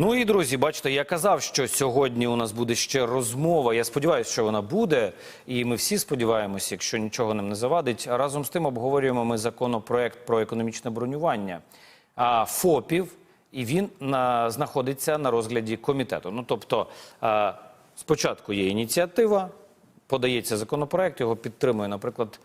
Ну і друзі, бачите, я казав, що сьогодні у нас буде ще розмова. Я сподіваюся, що вона буде, і ми всі сподіваємося, якщо нічого нам не завадить. Разом з тим обговорюємо ми законопроект про економічне бронювання а, ФОПів, і він на, знаходиться на розгляді комітету. Ну тобто, а, спочатку є ініціатива, подається законопроект, його підтримує, наприклад.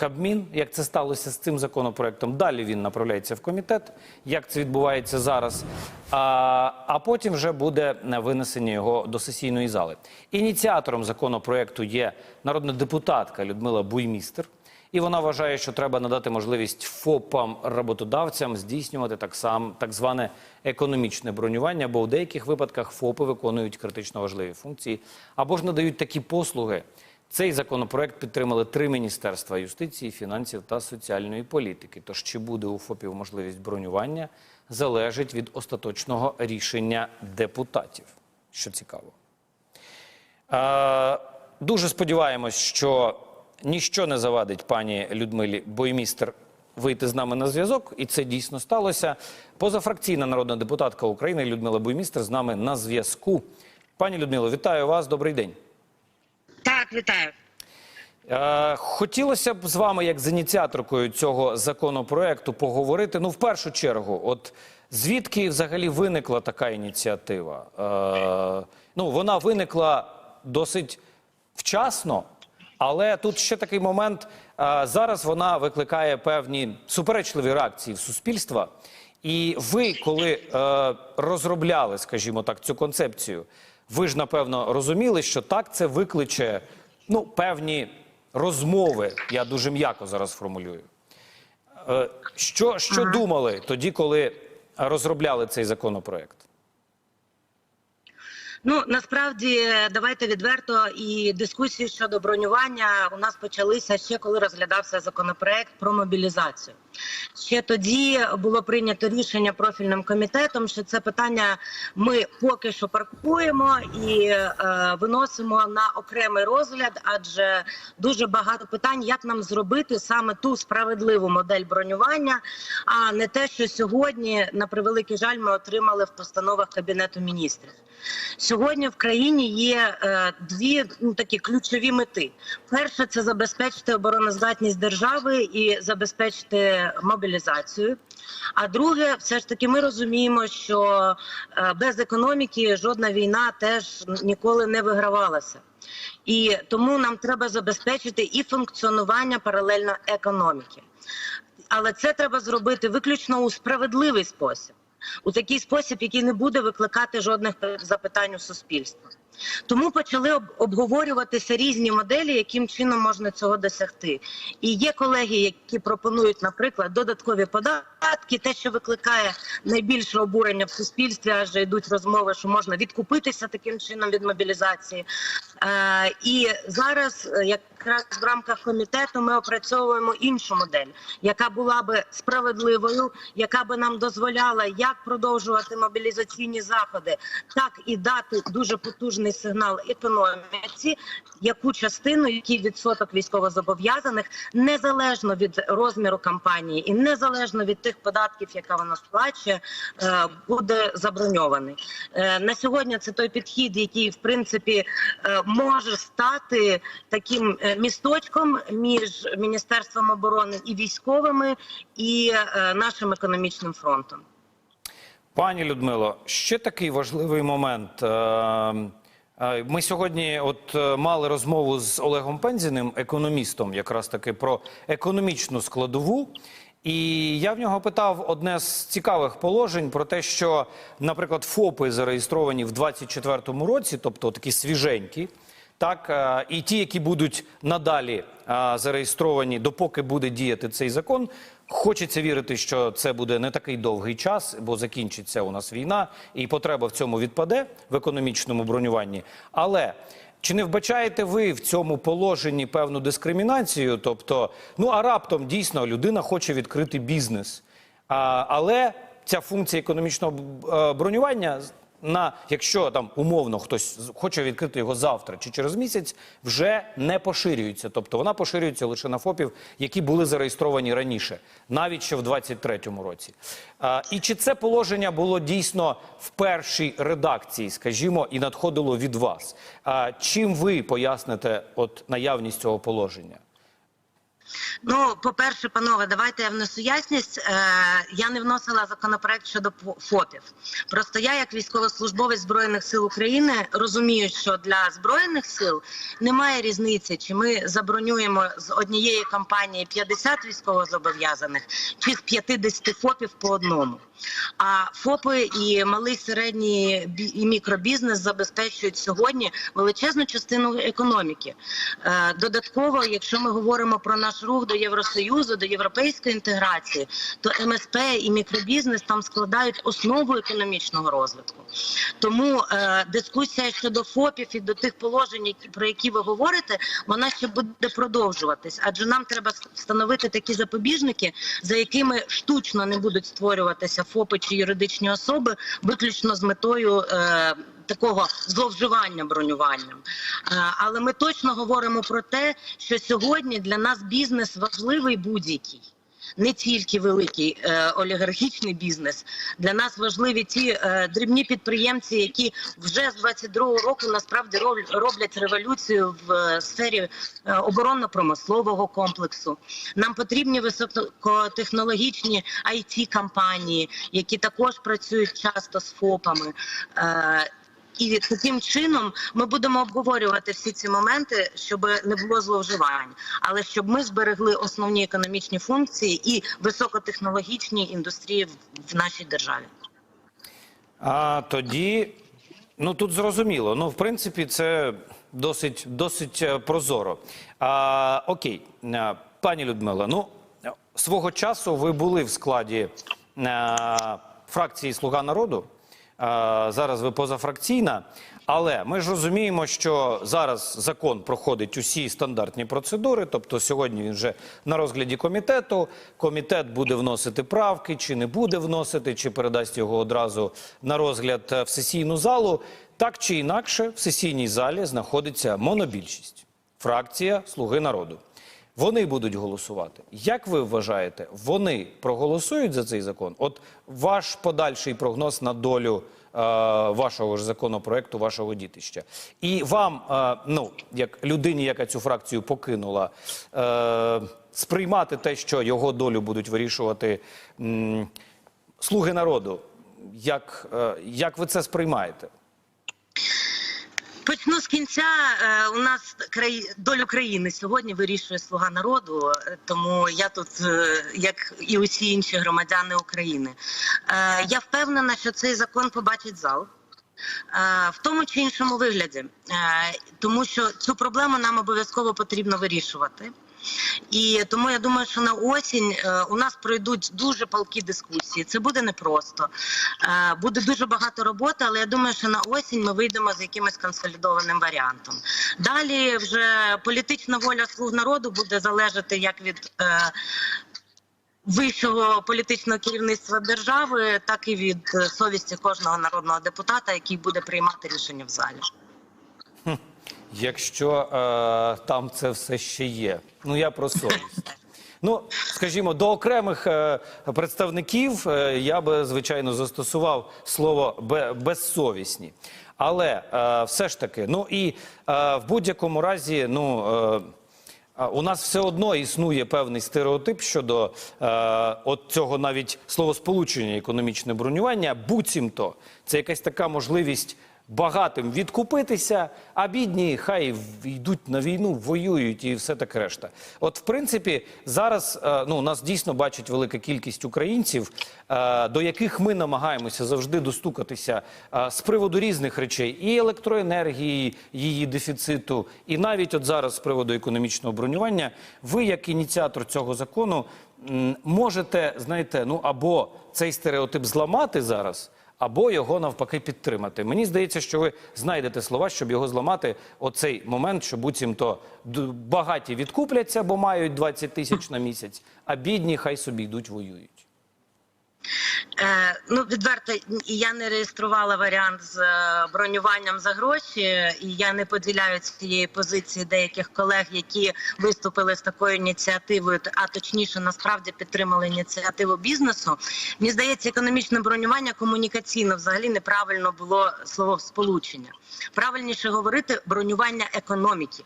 Кабмін, як це сталося з цим законопроектом. Далі він направляється в комітет, як це відбувається зараз. А, а потім вже буде винесення його до сесійної зали. Ініціатором законопроекту є народна депутатка Людмила Буймістер. І вона вважає, що треба надати можливість ФОПам роботодавцям здійснювати так само так зване економічне бронювання, бо в деяких випадках ФОПи виконують критично важливі функції або ж надають такі послуги. Цей законопроект підтримали три міністерства юстиції, фінансів та соціальної політики. Тож чи буде у ФОПів можливість бронювання, залежить від остаточного рішення депутатів, що цікаво. Е, дуже сподіваємось, що ніщо не завадить пані Людмилі Боймістер вийти з нами на зв'язок, і це дійсно сталося. Позафракційна народна депутатка України Людмила Боймістер з нами на зв'язку. Пані Людмило, вітаю вас. Добрий день. Так, вітаю. Е, Хотілося б з вами, як з ініціаторкою цього законопроекту, поговорити. Ну, в першу чергу, от звідки взагалі виникла така ініціатива? Е, ну, вона виникла досить вчасно, але тут ще такий момент. Е, зараз вона викликає певні суперечливі реакції в суспільства. І ви, коли е, розробляли, скажімо так, цю концепцію, ви ж напевно розуміли, що так це викличе ну, певні розмови. Я дуже м'яко зараз формулюю. Е, Що, що думали тоді, коли розробляли цей законопроект? Ну насправді давайте відверто і дискусії щодо бронювання у нас почалися ще коли розглядався законопроект про мобілізацію. Ще тоді було прийнято рішення профільним комітетом, що це питання ми поки що паркуємо і е, виносимо на окремий розгляд, адже дуже багато питань, як нам зробити саме ту справедливу модель бронювання, а не те, що сьогодні на превеликий жаль ми отримали в постановах кабінету міністрів. Сьогодні в країні є е, дві ну, такі ключові мети: перше це забезпечити обороноздатність держави і забезпечити мобілізацію. А друге, все ж таки, ми розуміємо, що е, без економіки жодна війна теж ніколи не вигравалася. І тому нам треба забезпечити і функціонування паралельно економіки. Але це треба зробити виключно у справедливий спосіб у такий спосіб, який не буде викликати жодних запитань у суспільства. Тому почали обговорюватися різні моделі, яким чином можна цього досягти. І є колеги, які пропонують, наприклад, додаткові податки, те, що викликає найбільше обурення в суспільстві, адже йдуть розмови, що можна відкупитися таким чином від мобілізації. Е, і зараз, е, якраз в рамках комітету, ми опрацьовуємо іншу модель, яка була би справедливою, яка би нам дозволяла як продовжувати мобілізаційні заходи, так і дати дуже потужний сигнал економіці, яку частину, який відсоток військовозобов'язаних, незалежно від розміру кампанії і незалежно від тих податків, яка вона сплачує, е, буде заброньований. Е, На сьогодні це той підхід, який в принципі е, може стати таким місточком між міністерством оборони і військовими і нашим економічним фронтом. Пані Людмило, ще такий важливий момент. Е, Ми сьогодні от е, мали розмову з Олегом Пензіним, економістом, якраз таки про економічну складову. І я в нього питав одне з цікавих положень про те, що, наприклад, ФОПи зареєстровані в 2024 році, тобто такі свіженькі, так е, і ті, які будуть надалі зареєстровані, допоки буде діяти цей закон. Хочеться вірити, що це буде не такий довгий час, бо закінчиться у нас війна, і потреба в цьому відпаде в економічному бронюванні. Але чи не вбачаєте ви в цьому положенні певну дискримінацію? Тобто, ну а раптом дійсно людина хоче відкрити бізнес, а, але ця функція економічного е, бронювання на якщо там умовно хтось хоче відкрити його завтра чи через місяць, вже не поширюється. Тобто вона поширюється лише на ФОПів, які були зареєстровані раніше, навіть ще в 23-му році. А, і чи це положення було дійсно в першій редакції, скажімо, і надходило від вас? А, чим ви поясните от наявність цього положення? Ну, по-перше, панове, давайте я внесу ясність. Е, я не вносила законопроект щодо ФОПів. Просто я, як військовослужбовець збройних сил України, розумію, що для збройних сил немає різниці, чи ми забронюємо з однієї компанії 50 військовозобов'язаних, чи з 50 ФОПів по одному. А ФОПи і малий середній і мікробізнес забезпечують сьогодні величезну частину економіки. Е, Додатково, якщо ми говоримо про наш рух до Євросоюзу, до європейської інтеграції, то МСП і мікробізнес там складають основу економічного розвитку. Тому е, дискусія щодо ФОПів і до тих положень, про які ви говорите, вона ще буде продовжуватись, адже нам треба встановити такі запобіжники, за якими штучно не будуть створюватися ФОПи чи юридичні особи, виключно з метою. Е, Такого зловживання бронюванням, Е, але ми точно говоримо про те, що сьогодні для нас бізнес важливий будь-який. Не тільки великий е, олігархічний бізнес для нас важливі ті е, дрібні підприємці, які вже з 22-го року насправді роб- роблять революцію в е, сфері е, оборонно-промислового комплексу. Нам потрібні високотехнологічні it компанії, які також працюють часто з ФОПами. Е, і таким чином ми будемо обговорювати всі ці моменти, щоб не було зловживань, але щоб ми зберегли основні економічні функції і високотехнологічні індустрії в, нашій державі. А тоді, ну тут зрозуміло. Ну, в принципі, це досить, досить е, прозоро. А, окей, Е, пані Людмила, ну свого часу ви були в складі е, фракції Слуга народу. Зараз ви позафракційна. Але ми ж розуміємо, що зараз закон проходить усі стандартні процедури. Тобто, сьогодні він вже на розгляді комітету. Комітет буде вносити правки, чи не буде вносити, чи передасть його одразу на розгляд е, в сесійну залу. Так чи інакше, в сесійній залі знаходиться монобільшість фракція Слуги народу. Вони будуть голосувати. Як ви вважаєте, вони проголосують за цей закон? От ваш подальший прогноз на долю е, вашого ж законопроекту, вашого дітища. І вам, е, ну як людині, яка цю фракцію покинула, е, сприймати те, що його долю будуть вирішувати м, слуги народу. Як, е, як ви це сприймаєте? Почну з кінця. Е, У нас край... долю країни сьогодні вирішує слуга народу, е, тому я тут, е, як і усі інші громадяни України. Я впевнена, що цей закон побачить зал. В тому чи іншому вигляді, тому що цю проблему нам обов'язково потрібно вирішувати. І тому я думаю, що на осінь е, у нас пройдуть дуже палкі дискусії. Це буде непросто. Е, Буде дуже багато роботи, але я думаю, що на осінь ми вийдемо з якимось консолідованим варіантом. Далі вже політична воля слуг народу буде залежати як від. е, Вищого політичного керівництва держави, так і від совісті кожного народного депутата, який буде приймати рішення в залі. Якщо е, там це все ще є. Ну я про совість. Ну, скажімо, до окремих е, представників е, я би звичайно застосував слово безсовісні. Але е, все ж таки, ну і е, в будь-якому разі, ну. Е, У нас все одно існує певний стереотип щодо е, от цього навіть словосполучення економічне бронювання. Буцімто це якась така можливість багатим відкупитися, а бідні хай йдуть на війну, воюють і все таке решта. От, в принципі, зараз е, ну, нас дійсно бачить велика кількість українців, е, до яких ми намагаємося завжди достукатися е, з приводу різних речей і електроенергії, її дефіциту, і навіть от зараз з приводу економічного бронювання. Ви, як ініціатор цього закону, можете, знаєте, ну або цей стереотип зламати зараз або його навпаки підтримати. Мені здається, що ви знайдете слова, щоб його зламати. Оцей момент, що буцімто багаті відкупляться, бо мають 20 тисяч на місяць, а бідні хай собі йдуть воюють. Е, ну, відверто, я не реєструвала варіант з е, бронюванням за гроші, і я не поділяю цієї позиції деяких колег, які виступили з такою ініціативою, а точніше, насправді підтримали ініціативу бізнесу. Мені здається, економічне бронювання комунікаційно взагалі неправильно було слово сполучення. Правильніше говорити бронювання економіки.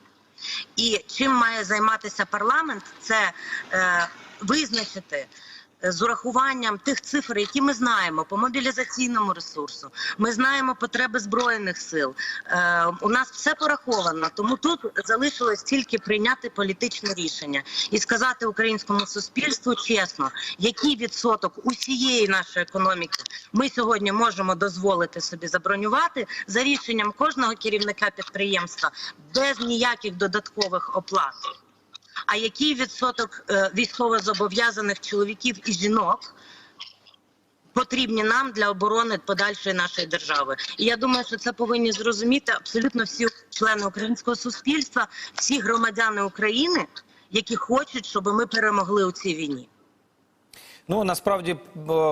І чим має займатися парламент, це е, визначити з урахуванням тих цифр, які ми знаємо по мобілізаційному ресурсу. Ми знаємо потреби збройних сил. Е, у нас все пораховано, тому тут залишилось тільки прийняти політичне рішення і сказати українському суспільству чесно, який відсоток усієї нашої економіки ми сьогодні можемо дозволити собі забронювати за рішенням кожного керівника підприємства без ніяких додаткових оплат. А який відсоток е, військовозобов'язаних чоловіків і жінок потрібні нам для оборони подальшої нашої держави? І я думаю, що це повинні зрозуміти абсолютно всі члени українського суспільства, всі громадяни України, які хочуть, щоб ми перемогли у цій війні. Ну насправді,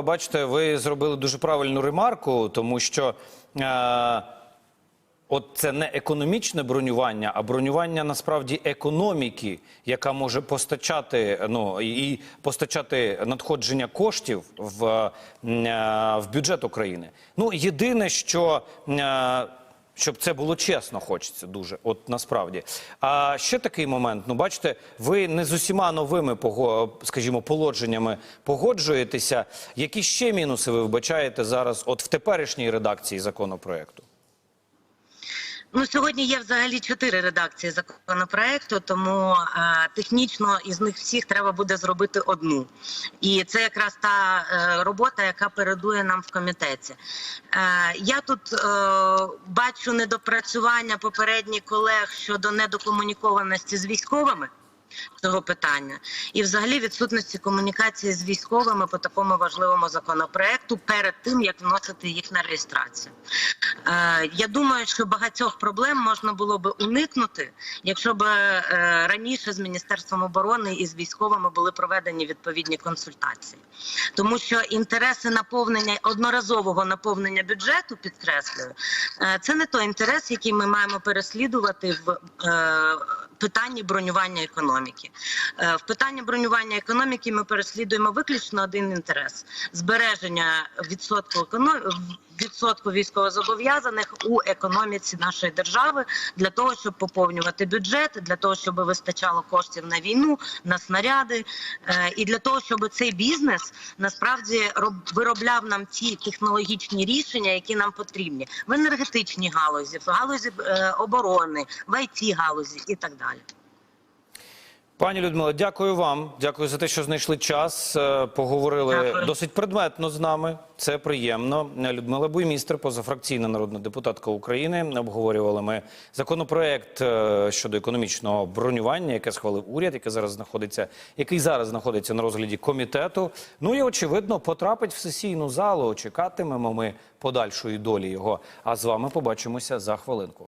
бачите, ви зробили дуже правильну ремарку, тому що е, от це не економічне бронювання, а бронювання насправді економіки, яка може постачати ну і постачати надходження коштів в, е, в бюджет України. Ну єдине, що. е, щоб це було чесно, хочеться дуже. От насправді. А ще такий момент. Ну, бачите, ви не з усіма новими скажімо, положеннями погоджуєтеся. Які ще мінуси ви вбачаєте зараз, от в теперішній редакції законопроекту? Ну сьогодні є взагалі чотири редакції законопроекту, тому е, технічно із них всіх треба буде зробити одну. І це якраз та е, робота, яка передує нам в комітеті. Е, я тут е, бачу недопрацювання попередніх колег щодо недокомунікованості з військовими. Цього питання і, взагалі, відсутності комунікації з військовими по такому важливому законопроекту перед тим як вносити їх на реєстрацію. Е, я думаю, що багатьох проблем можна було би уникнути, якщо б е, раніше з міністерством оборони і з військовими були проведені відповідні консультації, тому що інтереси наповнення одноразового наповнення бюджету, підкреслюю, е, це не той інтерес, який ми маємо переслідувати в. е, питанні бронювання економіки. Е, В питанні бронювання економіки ми переслідуємо виключно один інтерес: збереження відсотку економ- відсотку військовозобов'язаних у економіці нашої держави для того, щоб поповнювати бюджет, для того, щоб вистачало коштів на війну, на снаряди, е, і для того, щоб цей бізнес насправді роб- виробляв нам ті технологічні рішення, які нам потрібні в енергетичній галузі, в галузі е, оборони, в it галузі і так далі. Пані Людмила, дякую вам. Дякую за те, що знайшли час. е, Поговорили Дякую. досить предметно з нами. Це приємно. Людмила Буймістер, позафракційна народна депутатка України. Обговорювали ми законопроект е, щодо економічного бронювання, яке схвалив уряд, яке зараз знаходиться, який зараз знаходиться на розгляді комітету. Ну і очевидно потрапить в сесійну залу. Чекатимемо ми подальшої долі його. А з вами побачимося за хвилинку.